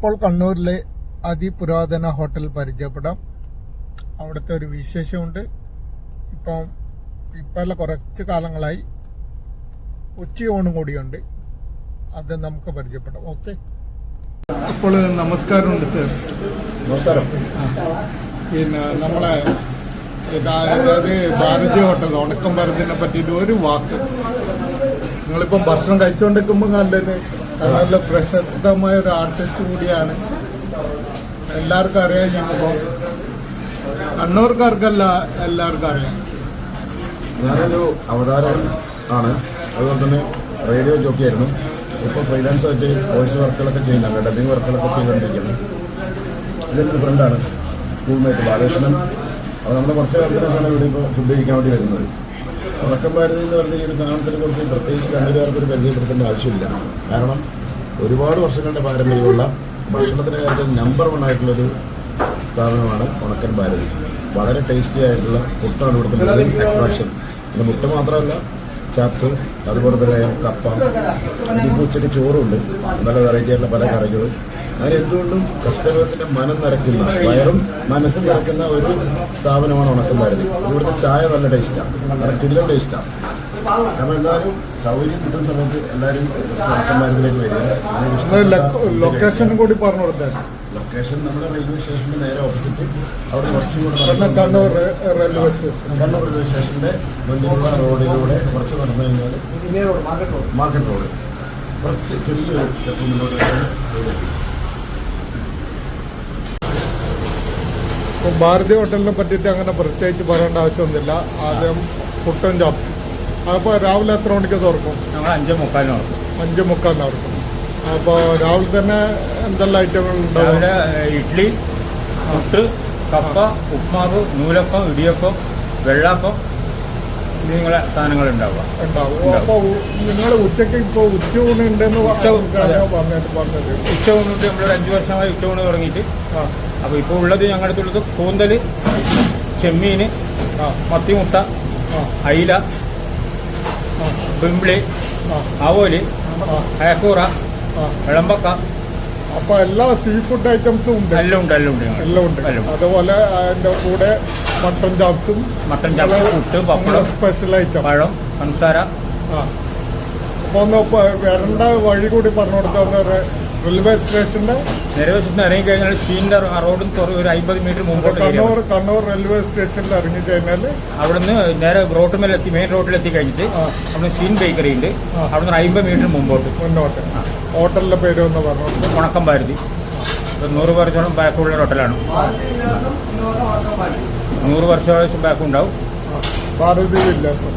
ഇപ്പോൾ കണ്ണൂരിലെ അതിപുരാതന ഹോട്ടൽ പരിചയപ്പെടാം. അവിടുത്തെ ഒരു വിശേഷമുണ്ട്. ഇപ്പം ഇപ്പല്ല കുറച്ച് കാലങ്ങളായി ഉച്ചയൂണും കൂടിയുണ്ട്. അത് നമുക്ക് പരിചയപ്പെടാം. ഓക്കെ? ഇപ്പോൾ നമസ്കാരമുണ്ട് സർ. നമസ്കാരം. പിന്നെ നമ്മളെ അതായത് ഭാരതീയ ഹോട്ടൽ ഉണക്കം ഭരതിനെ പറ്റിയിട്ട് ഒരു വാക്ക്. നിങ്ങളിപ്പം ഭക്ഷണം കഴിച്ചുകൊണ്ടിരിക്കുമ്പോൾ കണ്ടത് കണ്ണൂരിലെ പ്രശസ്തമായ ഒരു ആർട്ടിസ്റ്റ് കൂടിയാണ്. എല്ലാവർക്കും അറിയാം ഇപ്പോൾ കണ്ണൂർക്കാർക്കല്ല എല്ലാവർക്കും അറിയാം. ഞാനൊരു അവതാരം ആണ്. അതുപോലെ തന്നെ റേഡിയോ ജോക്കിയായിരുന്നു ഇപ്പോൾ ഫ്രീലാൻസ് ആയിട്ട് വോയിസ് വർക്കുകളൊക്കെ ചെയ്യുന്നുണ്ട്. ഡബിങ് വർക്കുകളൊക്കെ ചെയ്തുകൊണ്ടിരിക്കുന്നു. ഇതെന്റെ ഫ്രണ്ടാണ് സ്കൂൾ മേറ്റ് ബാലകൃഷ്ണൻ. അപ്പോൾ നമ്മൾ കുറച്ച് കാലത്തിനാണ് ഇവിടെ ഇപ്പോൾ ഫുഡ് കഴിക്കാൻ വേണ്ടി വരുന്നത്. ഉറക്കം ഭാരതി എന്ന് പറഞ്ഞ ഈ ഒരു സാധനത്തിനെ കുറിച്ച് പ്രത്യേകിച്ച് കണ്ണൂരുകാർക്ക് ഒരു പരിചയപ്പെടുത്തേണ്ട ആവശ്യമില്ല. കാരണം ഒരുപാട് വർഷങ്ങളുടെ പാരമ്പര്യമുള്ള ഭക്ഷണത്തിന്റെ കാര്യത്തിൽ നമ്പർ വൺ ആയിട്ടുള്ളൊരു സ്ഥാപനമാണ് ഉണക്കൻ ഭാരതി. വളരെ ടേസ്റ്റി ആയിട്ടുള്ള പുട്ടാണ് ഇവിടുത്തെ മെയിൻ അട്രാക്ഷൻ പിന്നെ മുട്ട മാത്രമല്ല ചാപ്സ് അതുപോലെ തന്നെ കപ്പ ഇനിയിപ്പോൾ ഉച്ചയ്ക്ക് ചോറുണ്ട്. നല്ല വെറൈറ്റി ആയിട്ടുള്ള പല കറികളും. അങ്ങനെ എന്തുകൊണ്ടും കസ്റ്റമേഴ്സിന്റെ മനം നിറയ്ക്കുന്ന വയറും മനസ്സും നിറയ്ക്കുന്ന ഒരു സ്ഥാപനമാണ് ഉണക്കം ഇവിടുത്തെ ചായ നല്ല ടേസ്റ്റാണ് നല്ല ടേസ്റ്റാണ് നമ്മൾ എല്ലാവരും സൗകര്യം കിട്ടുന്ന സമയത്ത് എല്ലാവരും വരിക. ലൊക്കേഷൻ കൂടി പറഞ്ഞു കൊടുത്തേ. ലൊക്കേഷൻ നമ്മുടെ റെയിൽവേ സ്റ്റേഷന്റെ നേരെ ഓപ്പോസിറ്റ് അവിടെ കുറച്ചും കൂടെ Kannur railway station Kannur railway സ്റ്റേഷന്റെ മുന്നിലുള്ള റോഡിലൂടെ കുറച്ച് നടന്നു കഴിഞ്ഞാൽ മാർക്കറ്റ് റോഡ്. കുറച്ച് ചെറിയൊരു സ്റ്റെപ്പ് മുന്നോട്ട് ഭാരതി ഹോട്ടലിനെ പറ്റിയിട്ട് അങ്ങനെ പ്രത്യേകിച്ച് പറയേണ്ട ആവശ്യമൊന്നുമില്ല. ആദ്യം പുട്ടും ജോബ്സ് അപ്പോൾ രാവിലെ എത്ര മണിക്ക് തുറക്കും? ഞങ്ങൾ അഞ്ച് മുക്കാലിനാണ് അഞ്ച് മുക്കാലിന് തുറക്കും. അപ്പോൾ രാവിലെ തന്നെ എന്തെല്ലാം ഐറ്റങ്ങൾ ഉണ്ടാവും? ഇഡ്ഡലി പുട്ട് കപ്പ ഉപ്മാവ് നൂലപ്പം ഇടിയപ്പം വെള്ളപ്പം നിങ്ങളെ സാധനങ്ങൾ ഉണ്ടാവുക. നിങ്ങൾ ഇപ്പോൾ ഉച്ചയൂണ് ഉണ്ടെന്ന്. പറഞ്ഞിട്ട് പറഞ്ഞത് നമ്മളൊരു അഞ്ച് വർഷമായി ഉച്ചയൂണ് തുടങ്ങിയിട്ട്. അപ്പോൾ ഇപ്പോൾ ഉള്ളത് ഞങ്ങളുടെ അടുത്തുള്ളത് കൂന്തൽ ചെമ്മീൻ മത്തിമുട്ട അയില പിമ്പിളി ആവോലി അയക്കൂറ വിളമ്പക്ക. അപ്പോൾ എല്ലാ സീ ഫുഡ് ഐറ്റംസും ഉണ്ട്. എല്ലാം ഉണ്ട് എല്ലാം ഉണ്ട് എല്ലാം ഉണ്ട്. അതുപോലെ എന്റെ കൂടെ മട്ടൺ ചാപ്സും മട്ടൻ ചാപ്സ് പുട്ട് പപ്പടം സ്പെഷ്യൽ ഐറ്റം പഴം പഞ്ചസാര ആ. അപ്പോൾ ഒന്ന് വരേണ്ട വഴി കൂടി പറഞ്ഞു കൊടുത്ത റെയിൽവേ സ്റ്റേഷന്റെ നിലവശത്ത് ഇറങ്ങി കഴിഞ്ഞാൽ സ്റ്റീലിന്റെ റോഡും ഒരു അമ്പത് മീറ്റർ മുമ്പോട്ട് കണ്ണൂർ കണ്ണൂർ റെയിൽവേ സ്റ്റേഷനിൽ ഇറങ്ങി കഴിഞ്ഞാൽ അവിടുന്ന് നേരെ റോഡ് മേലെത്തി മെയിൻ റോഡിലെത്തി കഴിഞ്ഞിട്ട് ആ. അവിടെ സ്റ്റീൻ ബേക്കറി ഉണ്ട്. അവിടുന്ന് അമ്പത് മീറ്റർ മുമ്പോട്ട്. മുന്നോട്ട്. ഹോട്ടലിന്റെ പേര് എന്ന് പറഞ്ഞു ഉണക്കം ഭാരതി നൂറ് വർഷത്തോളം ബാക്കുള്ള ഹോട്ടലാണ്. നൂറ് വർഷം ബാക്ക് ഉണ്ടാവും. ഭാരതി വില്ലാസം.